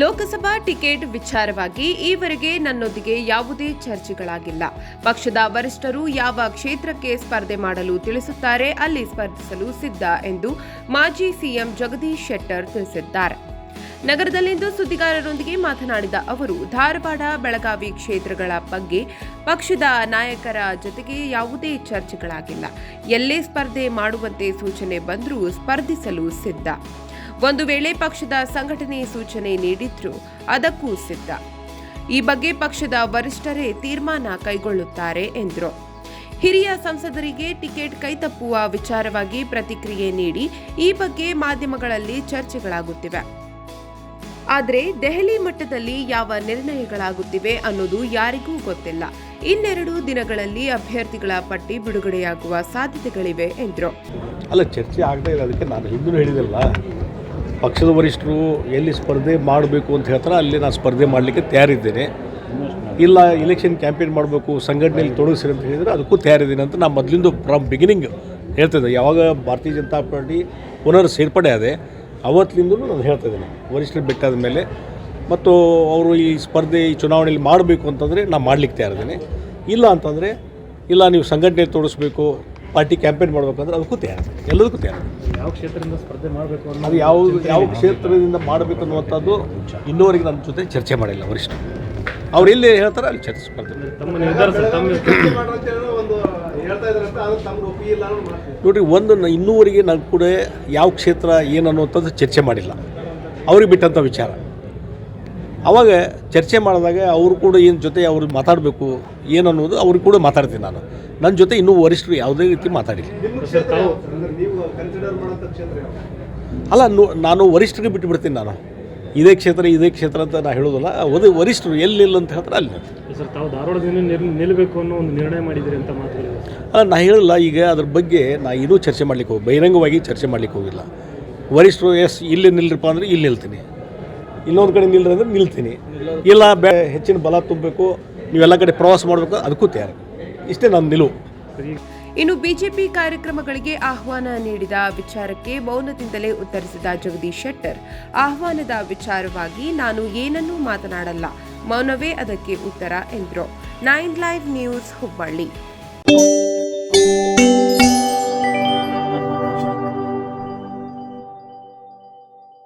Lok Sabha ticket ವಿಚಾರವಾಗಿ ಈವರೆಗೆ ನನ್ನೊಂದಿಗೆ ಯಾವುದೇ ಚರ್ಚೆಗಳಾಗಿಲ್ಲ. ಪಕ್ಷದ ವರಿಷ್ಠರು ಯಾವ ಕ್ಷೇತ್ರಕ್ಕೆ ಸ್ಪರ್ಧೆ ಮಾಡಲು ತಿಳಿಸುತ್ತಾರೆ ಅಲ್ಲಿ ಸ್ಪರ್ಧಿಸಲು ಸಿದ್ಧ ಎಂದು ಮಾಜಿ ಸಿಎಂ ಜಗದೀಶ್ ಶೆಟ್ಟರ್ ತಿಳಿಸಿದ್ದಾರೆ. ನಗರದಲ್ಲಿಂದು ಸುದ್ದಿಗಾರರೊಂದಿಗೆ ಮಾತನಾಡಿದ ಅವರು, ಧಾರವಾಡ, ಬೆಳಗಾವಿ ಕ್ಷೇತ್ರಗಳ ಬಗ್ಗೆ ಪಕ್ಷದ ನಾಯಕರ ಜೊತೆಗೆ ಯಾವುದೇ ಚರ್ಚೆಗಳಾಗಿಲ್ಲ. ಎಲ್ಲೇ ಸ್ಪರ್ಧೆ ಮಾಡುವಂತೆ ಸೂಚನೆ ಬಂದರೂ ಸ್ಪರ್ಧಿಸಲು ಸಿದ್ಧ. ಒಂದು ವೇಳೆ ಪಕ್ಷದ ಸಂಘಟನೆ ಸೂಚನೆ ನೀಡಿದ್ರು ಅದಕ್ಕೂ ಸಿದ್ಧ. ಈ ಬಗ್ಗೆ ಪಕ್ಷದ ವರಿಷ್ಠರೇ ತೀರ್ಮಾನ ಕೈಗೊಳ್ಳುತ್ತಾರೆ ಎಂದರು. ಹಿರಿಯ ಸಂಸದರಿಗೆ ಟಿಕೆಟ್ ಕೈತಪ್ಪುವ ವಿಚಾರವಾಗಿ ಪ್ರತಿಕ್ರಿಯೆ ನೀಡಿ ಈ ಬಗ್ಗೆ ಮಾಧ್ಯಮಗಳಲ್ಲಿ ಚರ್ಚೆಗಳಾಗುತ್ತಿವೆ. ಆದರೆ ದೆಹಲಿ ಮಟ್ಟದಲ್ಲಿ ಯಾವ ನಿರ್ಣಯಗಳಾಗುತ್ತಿವೆ ಅನ್ನೋದು ಯಾರಿಗೂ ಗೊತ್ತಿಲ್ಲ. ಇನ್ನೆರಡು ದಿನಗಳಲ್ಲಿ ಅಭ್ಯರ್ಥಿಗಳ ಪಟ್ಟಿ ಬಿಡುಗಡೆಯಾಗುವ ಸಾಧ್ಯತೆಗಳಿವೆ ಎಂದರು. ಅಲ್ಲ, ಚರ್ಚೆ ಆಗದೆ ಇರೋದಕ್ಕೆ ನಾನು ಹಿಂದೂ ಹೇಳಿದಿಲ್ಲ. ಪಕ್ಷದ ವರಿಷ್ಠರು ಎಲ್ಲಿ ಸ್ಪರ್ಧೆ ಮಾಡಬೇಕು ಅಂತ ಹೇಳ್ತಾರೆ ಅಲ್ಲಿ ನಾನು ಸ್ಪರ್ಧೆ ಮಾಡಲಿಕ್ಕೆ ತಯಾರಿದ್ದೇನೆ. ಇಲ್ಲ ಇಲೆಕ್ಷನ್ ಕ್ಯಾಂಪೇನ್ ಮಾಡಬೇಕು, ಸಂಘಟನೆಯಲ್ಲಿ ತೊಡಗಿಸಿರಿ ಅಂತ ಹೇಳಿದರೆ ಅದಕ್ಕೂ ತಯಾರಿದ್ದೀನಿ ಅಂತ ನಾನು ಮೊದಲಿಂದ ಫ್ರಮ್ ಬಿಗಿನಿಂಗ್ ಹೇಳ್ತಿದ್ದೆ ಯಾವಾಗ ಭಾರತೀಯ ಜನತಾ ಪಾರ್ಟಿ ಪುನರ್ ಸೇರ್ಪಡೆ ಆದೆ ಅವತ್ತಿನಿಂದಲೂ ನಾನು ಹೇಳ್ತಾ ಇದ್ದೀನಿ. ವರಿಷ್ಠರು ಬಿಟ್ಟಾದ ಮೇಲೆ. ಮತ್ತು ಅವರು ಈ ಸ್ಪರ್ಧೆ, ಈ ಚುನಾವಣೆಯಲ್ಲಿ ಮಾಡಬೇಕು ಅಂತಂದರೆ ನಾನು ಮಾಡಲಿಕ್ಕೆ ತಯಾರಿದ್ದೀನಿ. ಇಲ್ಲ ಅಂತಂದರೆ, ಇಲ್ಲ ನೀವು ಸಂಘಟನೆ ತೋರಿಸ್ಬೇಕು ಪಾರ್ಟಿ ಕ್ಯಾಂಪೇನ್ ಮಾಡ್ಬೇಕಂದ್ರೆ ಅದಕ್ಕೂ ತಯಾರಿದ್ದೀನಿ ಎಲ್ಲದಕ್ಕೂ ತಯಾರಿದ್ದೀನಿ ಯಾವ ಕ್ಷೇತ್ರದಿಂದ ಸ್ಪರ್ಧೆ ಮಾಡಬೇಕು ಅನ್ನೋ ಅದು ಯಾವ ಯಾವ ಕ್ಷೇತ್ರದಿಂದ ಮಾಡಬೇಕು ಅನ್ನುವಂಥದ್ದು ಇನ್ನೂವರೆಗೆ ನನ್ನ ಜೊತೆ ಚರ್ಚೆ ಮಾಡಿಲ್ಲ ವರಿಷ್ಠ. ಅವ್ರು ಇಲ್ಲಿ ಹೇಳ್ತಾರೆ ಅಲ್ಲಿ ಚರ್ಚೆ ನೋಡಿರಿ ಒಂದು ನ- ಇನ್ನೂವರೆಗೆ ನಾನು ಕೂಡ ಯಾವ ಕ್ಷೇತ್ರ ಏನು ಅನ್ನುವಂಥದ್ದು ಚರ್ಚೆ ಮಾಡಿಲ್ಲ. ಅವ್ರಿಗೆ ಬಿಟ್ಟಂಥ ವಿಚಾರ. ಅವಾಗ ಚರ್ಚೆ ಮಾಡಿದಾಗ ಅವರು ಕೂಡ ಏನು ಜೊತೆ ಅವ್ರಿಗೆ ಮಾತಾಡಬೇಕು ಏನು ಅನ್ನೋದು ಅವ್ರಿಗೆ ಕೂಡ ಮಾತಾಡ್ತೀನಿ ನಾನು. ನನ್ನ ಜೊತೆ ಇನ್ನೂ ವರಿಷ್ಠರು ಯಾವುದೇ ರೀತಿ ತಾವು ಅಲ್ಲ ನೋ ನಾನು ವರಿಷ್ಠರಿಗೆ ಬಿಟ್ಟು ಬಿಡ್ತೀನಿ ನಾನು. ಇದೇ ಕ್ಷೇತ್ರ ಇದೇ ಕ್ಷೇತ್ರ ಅಂತ ನಾನು ಹೇಳೋದಲ್ಲ ಅದೇ ವರಿಷ್ಠರು ಎಲ್ಲಿಲ್ಲ ಅಂತ ಹೇಳ್ತಾರೆ ಅಲ್ಲಿ. ಸರ್ ತಾವು ಧಾರವಾಡದಿಂದ ನಿಲ್ಲಬೇಕು ಅನ್ನೋ ಒಂದು ನಿರ್ಣಯ ಮಾಡಿದ್ರಿ ಅಂತ ಅಲ್ಲ ನಾ ಹೇಳಲ್ಲ ಈಗ ಅದ್ರ ಬಗ್ಗೆ ನಾ ಇನ್ನೂ ಚರ್ಚೆ ಮಾಡ್ಲಿಕ್ಕೆ ಹೋಗಿ ಬಹಿರಂಗವಾಗಿ ಚರ್ಚೆ ಮಾಡ್ಲಿಕ್ಕೆ ಹೋಗಿಲ್ಲ. ವರಿಷ್ಠರು ಎಸ್ ಇಲ್ಲಿ ನಿಲ್ರಪ್ಪ ಅಂದರೆ ಇಲ್ಲಿ ನಿಲ್ತೀನಿ. ಇನ್ನೊಂದು ಕಡೆ ನಿಲ್ರಿ ಅಂದ್ರೆ ನಿಲ್ತೀನಿ. ಇಲ್ಲ ಬೆ ಹೆಚ್ಚಿನ ಬಲ ತುಂಬಬೇಕು. ನೀವೆಲ್ಲ ಕಡೆ ಪ್ರವಾಸ ಮಾಡಬೇಕು, ಅದಕ್ಕೂ ತಯಾರಿ. ಇಷ್ಟೇ ನನ್ನ ನಿಲುವು. ಇನ್ನು ಬಿಜೆಪಿ ಕಾರ್ಯಕ್ರಮಗಳಿಗೆ ಆಹ್ವಾನ ನೀಡಿದ ವಿಚಾರಕ್ಕೆ ಮೌನದಿಂದಲೇ ಉತ್ತರಿಸಿದ ಜಗದೀಶ್ ಶೆಟ್ಟರ್, ಆಹ್ವಾನದ ವಿಚಾರವಾಗಿ ನಾನು ಏನನ್ನೂ ಮಾತನಾಡಲ್ಲ, ಮೌನವೇ ಅದಕ್ಕೆ ಉತ್ತರ ಎಂದರು. Nine live news Hubballi.